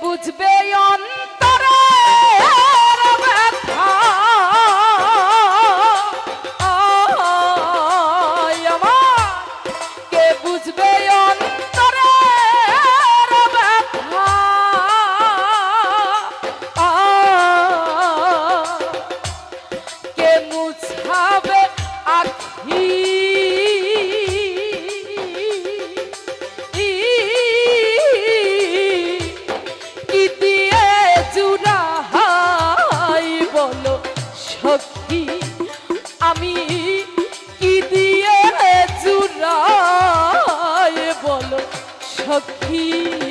বুঝবে অন্য সখী আমি কি দিয়ে জুড়ায় বলো সখী?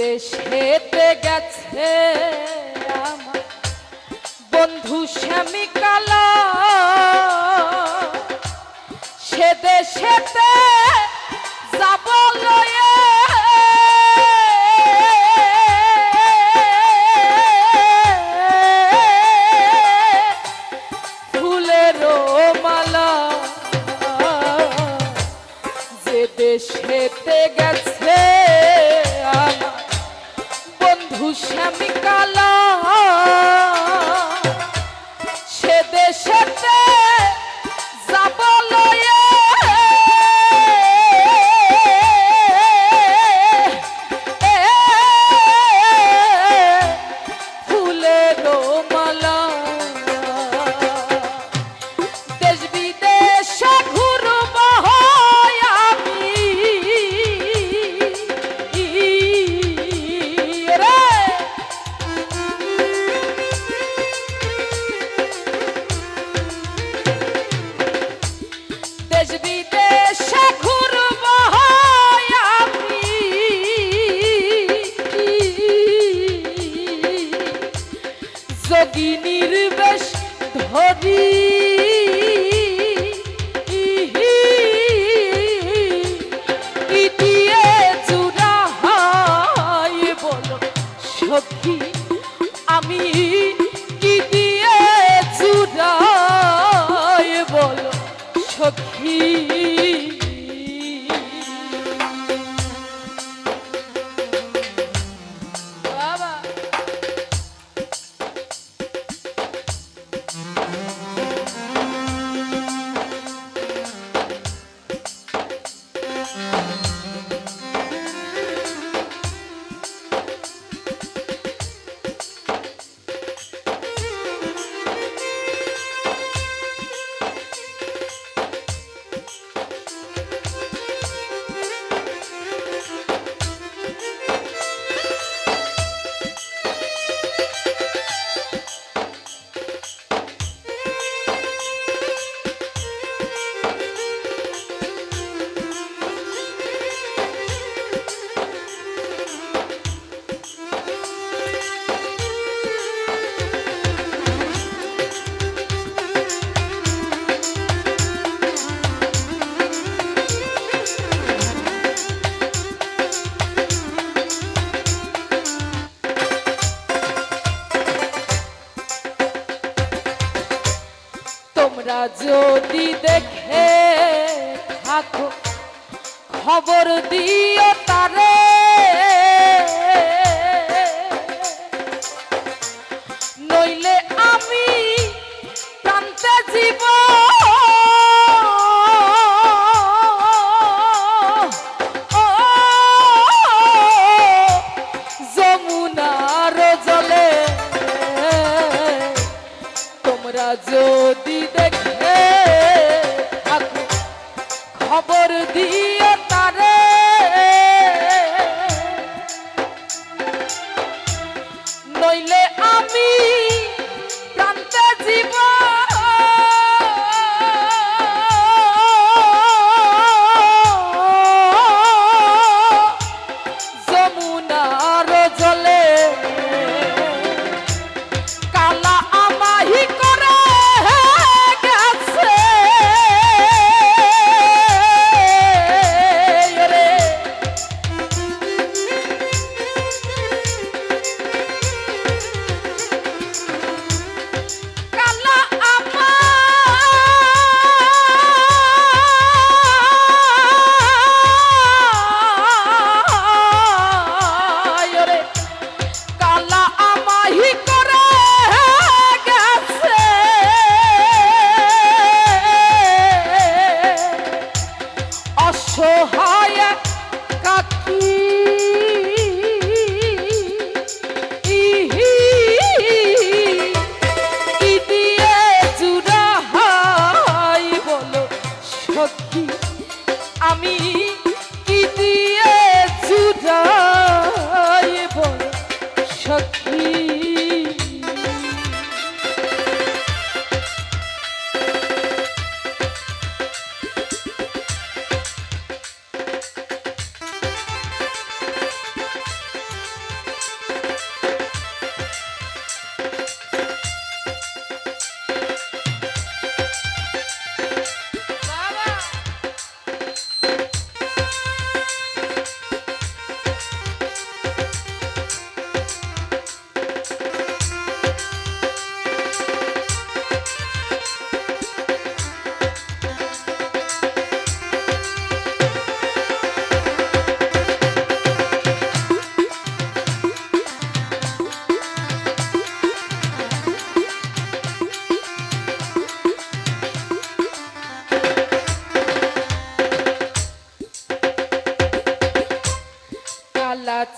দেশেতে গেছে আমার। বন্ধু স্বামী কালা সে সেতে যাব যদি দেখে থাকো খবর দিও যদি দেখে খবর দিয়ে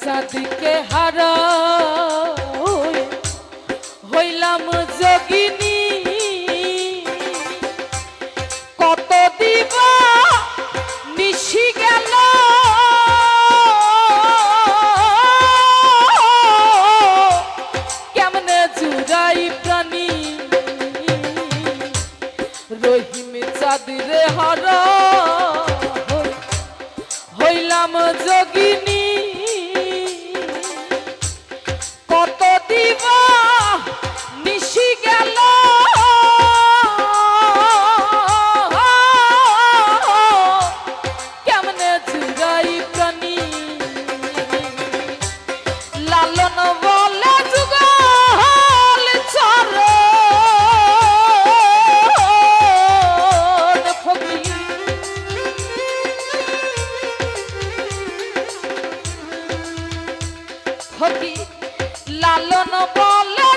চাঁদিকে হারা হইলাম যোগিনী। কত দিব নিশি গেল। কেমনে জুড়াই প্রাণী? রহিম চাঁদিরে হারা হইলাম যোগিনী। ক্ষতি লালন বলে